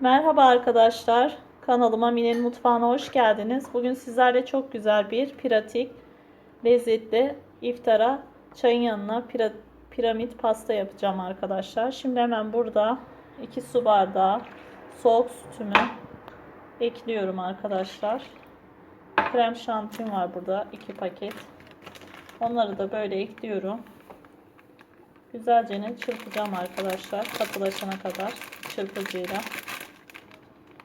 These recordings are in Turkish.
Merhaba arkadaşlar. Kanalıma Mine'nin mutfağına hoş geldiniz. Bugün sizlerle çok güzel bir pratik, lezzetli iftara çayın yanına pira- piramit pasta yapacağım arkadaşlar. Şimdi hemen burada 2 su bardağı soğuk sütümü ekliyorum arkadaşlar. Krem şantim var burada 2 paket. Onları da böyle ekliyorum. Güzelce çırpacağım arkadaşlar katılaşana kadar çırpıcıyla.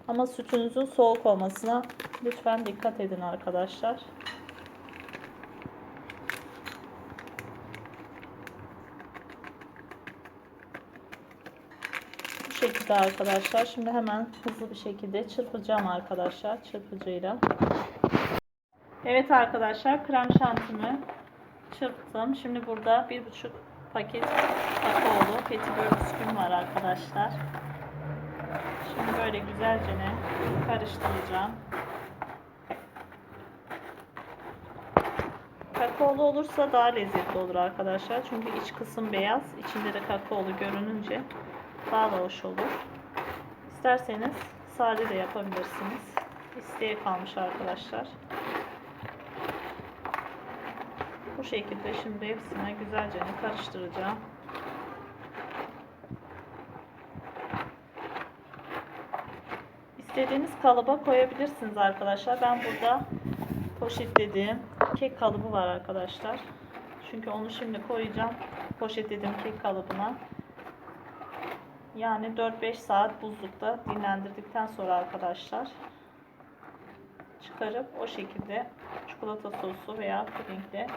Ama sütünüzün soğuk olmasına lütfen dikkat edin arkadaşlar. Bu şekilde arkadaşlar. Şimdi hemen hızlı bir şekilde çırpacağım arkadaşlar çırpıcıyla. Evet arkadaşlar krem şantimi çırptım. Şimdi burada bir buçuk paket kakaolu petibör bisküvim var arkadaşlar. Şimdi böyle güzelce ne karıştıracağım. Kakaolu olursa daha lezzetli olur arkadaşlar. Çünkü iç kısım beyaz, içinde de kakaolu görününce daha da hoş olur. İsterseniz sade de yapabilirsiniz. İsteğe kalmış arkadaşlar. Bu şekilde şimdi hepsine güzelce karıştıracağım. İstediğiniz kalıba koyabilirsiniz arkadaşlar. Ben burada poşetlediğim kek kalıbı var arkadaşlar. Çünkü onu şimdi koyacağım poşetlediğim kek kalıbına. Yani 4-5 saat buzlukta dinlendirdikten sonra arkadaşlar çıkarıp o şekilde çikolata sosu veya pudingle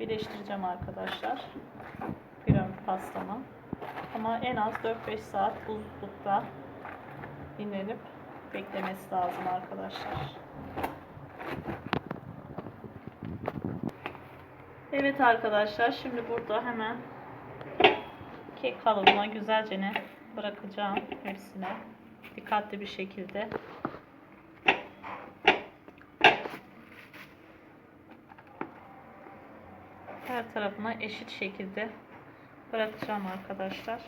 birleştireceğim arkadaşlar. Piramit pastamı. Ama en az 4-5 saat buzlukta dinlenip beklemesi lazım arkadaşlar. Evet arkadaşlar şimdi burada hemen kek kalıbıma güzelce ne bırakacağım hepsine dikkatli bir şekilde. Her tarafına eşit şekilde bırakacağım arkadaşlar.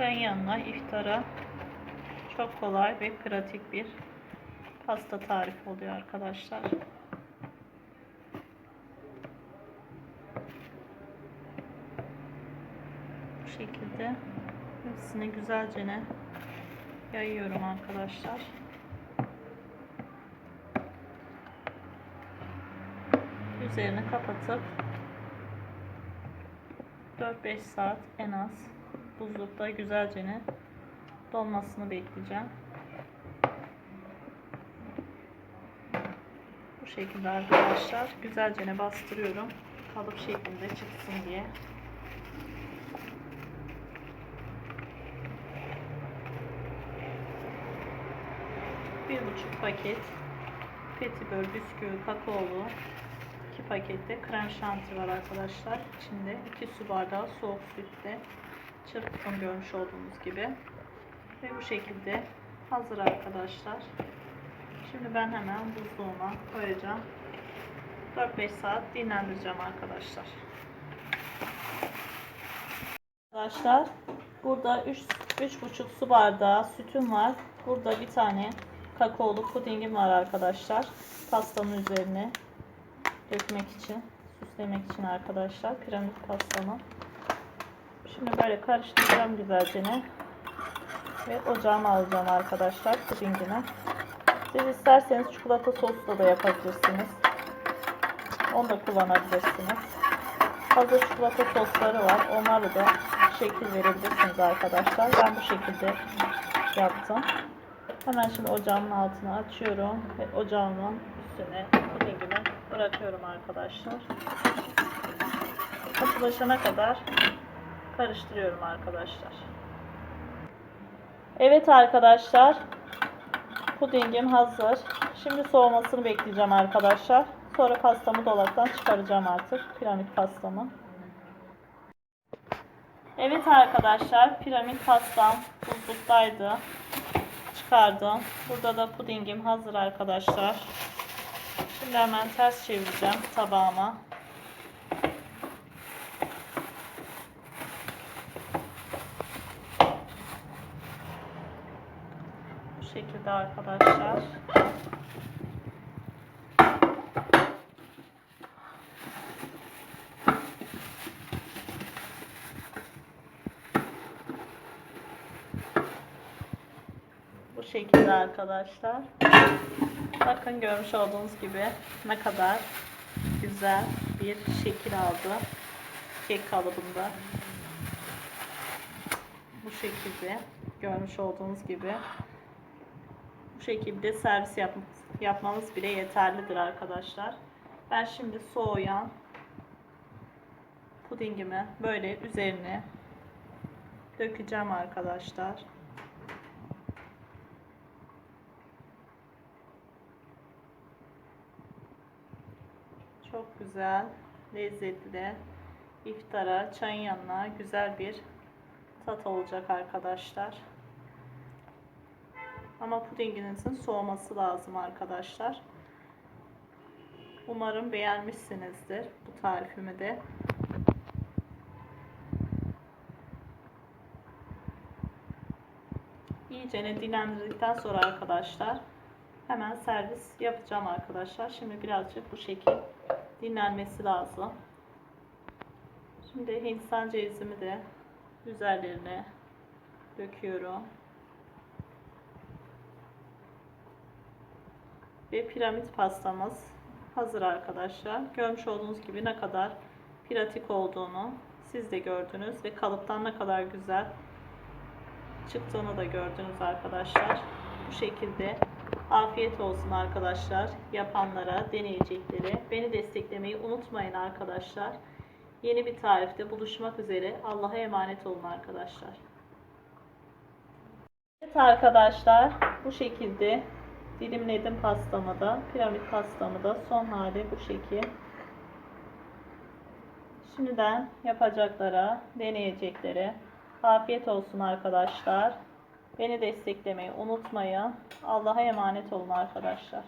Çayın yanına iftara çok kolay ve pratik bir pasta tarifi oluyor arkadaşlar. Bu şekilde hepsini güzelce ne yayıyorum arkadaşlar. Üzerini kapatıp 4-5 saat en az buzlukta güzelce ne donmasını bekleyeceğim. Bu şekilde arkadaşlar güzelce ne bastırıyorum kalıp şeklinde çıksın diye. Bir buçuk paket petibör bisküvi kakaolu 2 pakette krem şanti var arkadaşlar. İçinde 2 su bardağı soğuk sütle çırptım görmüş olduğunuz gibi. Ve bu şekilde hazır arkadaşlar. Şimdi ben hemen buzluğuma koyacağım. 4-5 saat dinlendireceğim arkadaşlar. Arkadaşlar burada 3 3,5 su bardağı sütüm var. Burada bir tane kakaolu pudingim var arkadaşlar. Pastanın üzerine dökmek için, süslemek için arkadaşlar. Piramit pastamı. Şimdi böyle karıştıracağım güzelce ve ocağıma alacağım arkadaşlar pudingini. Siz isterseniz çikolata sosla da yapabilirsiniz. Onu da kullanabilirsiniz. Hazır çikolata sosları var. Onlarla da şekil verebilirsiniz arkadaşlar. Ben bu şekilde yaptım. Hemen şimdi ocağımın altını açıyorum ve ocağımın üstüne pudingimi bırakıyorum arkadaşlar. Katılaşana kadar karıştırıyorum arkadaşlar. Evet arkadaşlar. Pudingim hazır. Şimdi soğumasını bekleyeceğim arkadaşlar. Sonra pastamı dolaptan çıkaracağım artık. Piramit pastamı. Evet arkadaşlar piramit pastam buzluktaydı. Çıkardım. Burada da pudingim hazır arkadaşlar. Şimdi hemen ters çevireceğim tabağıma. Bu şekilde arkadaşlar. Bu şekilde arkadaşlar. Bakın görmüş olduğunuz gibi ne kadar güzel bir şekil aldı. Kek kalıbında. Bu şekilde görmüş olduğunuz gibi. Bu şekilde servis yap yapmamız bile yeterlidir arkadaşlar. Ben şimdi soğuyan pudingimi böyle üzerine dökeceğim arkadaşlar. Çok güzel, lezzetli, iftara, çayın yanına güzel bir tat olacak arkadaşlar. Ama pudinginizin soğuması lazım arkadaşlar. Umarım beğenmişsinizdir bu tarifimi de. İyicene dinlendirdikten sonra arkadaşlar hemen servis yapacağım arkadaşlar. Şimdi birazcık bu şekil dinlenmesi lazım. Şimdi hindistan cevizimi de üzerlerine döküyorum. Ve piramit pastamız hazır arkadaşlar. Görmüş olduğunuz gibi ne kadar pratik olduğunu siz de gördünüz ve kalıptan ne kadar güzel çıktığını da gördünüz arkadaşlar. Bu şekilde afiyet olsun arkadaşlar. Yapanlara, deneyeceklere. Beni desteklemeyi unutmayın arkadaşlar. Yeni bir tarifte buluşmak üzere. Allah'a emanet olun arkadaşlar. Evet arkadaşlar bu şekilde dilimledim pastamı da. Piramit pastamı da son hali bu şekil. Şimdiden yapacaklara, deneyeceklere afiyet olsun arkadaşlar. Beni desteklemeyi unutmayın. Allah'a emanet olun arkadaşlar.